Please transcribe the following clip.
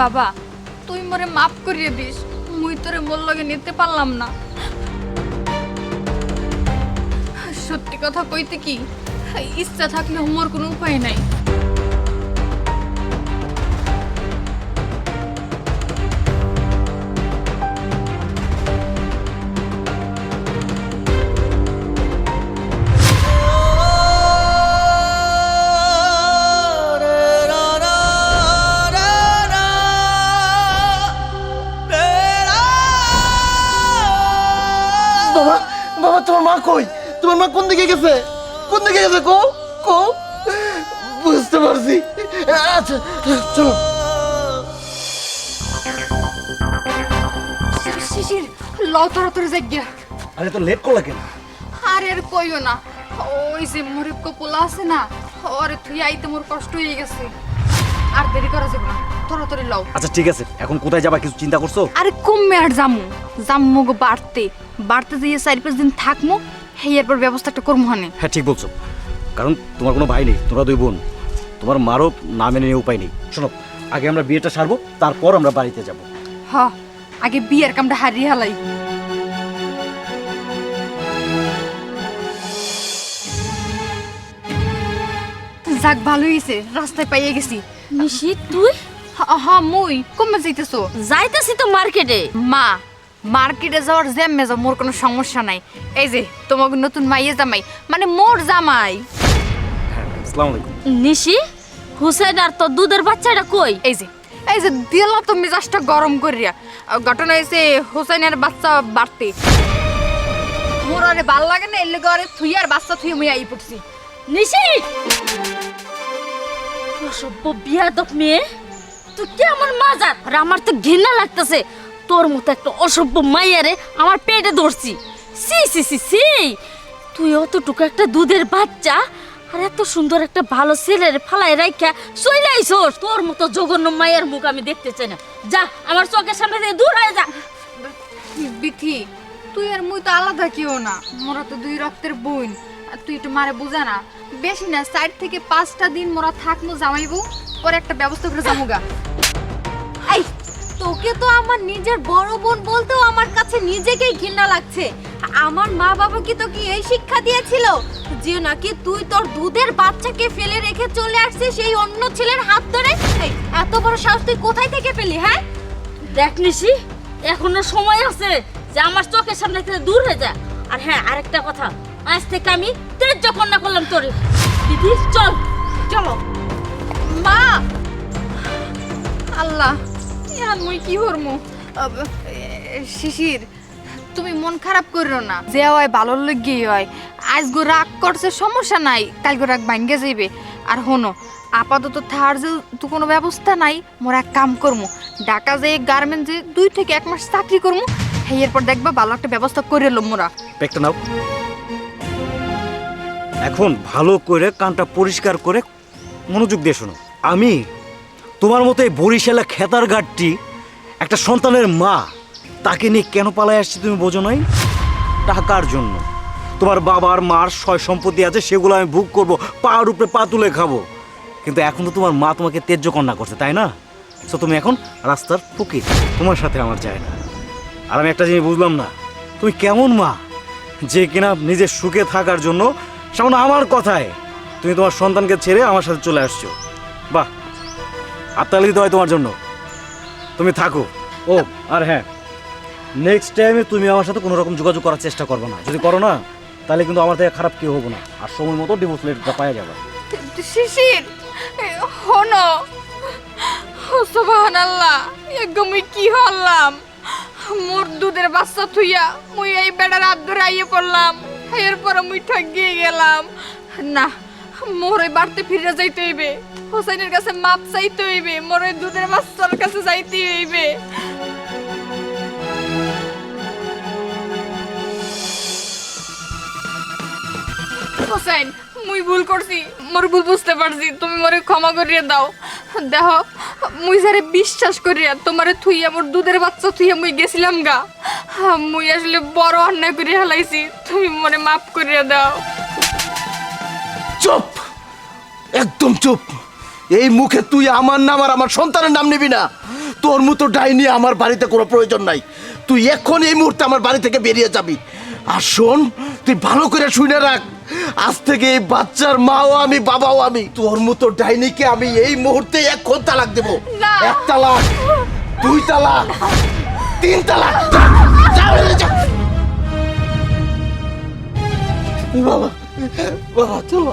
বাবা, তুই মরে মাফ করিয়ে দিস। মুই তোরে মোর লগে নিতে পারলাম না। সত্যি কথা কইতে কি, ইচ্ছা থাকলে মোর কোনো উপায় নাই। বাবা বাবা তোমার মা কই? তোমার মা কোন দিকে গেছে? কোন দিকে গেছে কো? কো? বুঝতে পারছি। আচ্ছা চলো। শিশির লও তাড়াতাড়ি জায়গা আরে তো লেট করলা কেন? আর আর কইও না। ওই যে মরিব কপোলা আছে না ওরে তুই আইতে মোর কষ্ট হয়ে গেছে। আর দেরি করা যাবে না তাড়াতাড়ি লও। আচ্ছা ঠিক আছে। এখন কোথায় যাবা কিছু চিন্তা করছ? আরে কমবে আর জামু জামু গো বাড়তে। বাড়তে দিয়ে চার পাঁচ দিন থাকমু হেই এরপর ব্যবস্থা একটা করব হানে। হ্যাঁ ঠিক বলছো। কারণ তোমার কোনো ভাই নেই তোমরা দুই বোন। তোমার মারও না মেনে নিয়ে উপায় নেই। শোনো আগে আমরা বিয়েটা সারবো তারপর আমরা বাড়িতে যাব। হ আগে বিয়ের কামটা হারিয়ে হালাই যাক ভালো হয়েছে রাস্তায় পাইয়ে গেছি। নিশি তুই? হ- হ মুই কমে যাইতেছো। যাইতেছি তো মার্কেটে। মা মার্কেটে যাওয়ার জ্যামে যাও মোর কোনো সমস্যা নাই। এই যে তোমাকে নতুন মাইয়ে জামাই মানে মোর জামাই। হ্যাঁ আসসালামু আলাইকুম। নিশি হুসেন আর তোর দুধের বাচ্চাটা কই? এই যে এই যে দিলা তো মেজাজটা গরম করিয়া। ঘটনা হয়েছে হোসেনের বাচ্চা বাড়তে। মোর আরে ভালো লাগে না এলে ঘরে থুই আর বাচ্চা থুই মুই আই পড়ছি। নিশি! অসভ্য বিয়াদব মেয়ে তুই কেমন মাজার? আর আমার তো ঘৃণা লাগতেছে। তোর মতো একটা অসভ্য মাইয়ারে আমার পেটে ধরছি। সি সি সি সি তুই অতটুকু একটা দুধের বাচ্চা আর এত সুন্দর একটা ভালো ছেলের ফালাই রাইখা চলে আইসোস। তোর মতো জঘন্য মায়ের মুখ আমি দেখতে চাই না। যা, আমার চোখের সামনে থেকে দূর হয়ে যা। বিথি, তুই আর মুই তো আলাদা কেউ না। মোরা তো দুই রক্তের বোন। আর তুই একটু মারে বুঝা না। বেশি না, চার থেকে পাঁচটা দিন মোরা থাকমু জামাইবো, পরে একটা ব্যবস্থা করে জামুগা তোকে তো আমার নিজের বড় বোন বলতেও আমার কাছে নিজেকেই ঘৃণা লাগছে। আমার মা বাবা কি তোকে এই শিক্ষা দিয়েছিল? যে নাকি তুই তোর দুধের বাচ্চাকে ফেলে রেখে চলে আসছিস সেই অন্য ছেলের হাত ধরে? এত বড় সাহস তুই কোথায় থেকে পেলি হ্যাঁ? দেখ নিশি এখনও সময় আছে যে আমার চোখের সামনে থেকে দূর হয়ে যা। আর হ্যাঁ আরেকটা কথা আজ থেকে আমি তেজ কন্যা করলাম তোরে। দিদি চল চলো। মা! আল্লাহ! এখন মুই কি করমু? শিশির তুমি মন খারাপ করিও না। যে হয় ভালো লেগে হয়। আজ গো রাগ করছে সমস্যা নাই। কাল গো রাগ ভাঙ্গে যাইবে। আর হনো আপাতত থার যে তো কোনো ব্যবস্থা নাই মোর এক কাম করমু। ঢাকা যে গার্মেন্ট যে দুই থেকে এক মাস চাকরি করমু হেই এরপর দেখবা ভালো একটা ব্যবস্থা করে এলো মোরা। পেকটা নাও। এখন ভালো করে কানটা পরিষ্কার করে মনোযোগ দিয়ে শোনো। আমি তোমার মতো এই বরিশালা খেতার গাঠটি একটা সন্তানের মা, তাকে নিয়ে কেন পালায় আসছি তুমি বোঝো নাই? টাকার জন্য। তোমার বাবার মার সয় সম্পত্তি আছে, সেগুলো আমি বুক করব পার উপরে পা তুলে খাব। কিন্তু এখন তো তোমার মা তোমাকে তেজ্য কন্যা করছে, তাই না? তো তুমি এখন রাস্তার ফকির, তোমার সাথে আমার যায় না। আর আমি একটা জিনিস বুঝলাম না, তুমি কেমন মা? যে কিনা নিজের সুখে থাকার জন্য, সামনে আমার কথায়, তুমি তোমার সন্তানকে ছেড়ে আমার সাথে চলে আসছো। বাহ! আত্মালিত হয় তোমার জন্য। তুমি থাকো। ও, আর হ্যাঁ নেক্সট টাইমে তুমি আমার সাথে কোনো রকম যোগাযোগ করার চেষ্টা করবে না। যদি করো না, তাহলে কিন্তু আমার থেকে খারাপ কেউ হব না। আর সময় মতো ডিভোর্স লেটারটা পাওয়া যাবে। শিশির হনো সুবহান আল্লাহ একদম কি হলাম? মোর দুধের বাচ্চা থুইয়া মুই এই বেড়ার ধরে আইয়ে পড়লাম। এরপর মুই ঠগিয়ে গেলাম। না, মোর ওই বাড়তে ফিরে যাইতে হইবে। হোসেনের কাছে মাপ চাইতে হইবে, মোর দুধের বাচ্চার কাছে যাইতে হইবে। হোসেন মুই ভুল করছি, মোর ভুল বুঝতে পারছি, তুমি মোরে ক্ষমা করিয়া দাও। দেহ, মুই যারে বিশ্বাস করিয়া তোমারে থুইয়া, মোর দুধের বাচ্চা থুইয়া মুই গেছিলাম গা। মুই আসলে বড় অন্যায় করে হেলাইছি, তুমি মোরে মাফ করিয়া দাও। চুপ! একদম চুপ! এই মুখে তুই আমার নাম আর আমার সন্তানের নাম নিবি না। তোর মতো ডাইনি আমার বাড়িতে কোনো প্রয়োজন নাই। তুই এখন এই মুহূর্তে আমার বাড়ি থেকে বেরিয়ে যাবি। আর শোন তুই ভালো করে শুনে রাখ আজ থেকে এই বাচ্চার মাও আমি বাবাও আমি তোর মতো ডাইনিকে আমি এই মুহূর্তে এখন তালাক দেব। এক তালাক দুই তালাক তিন তালাক। বাবা বাবা চলো।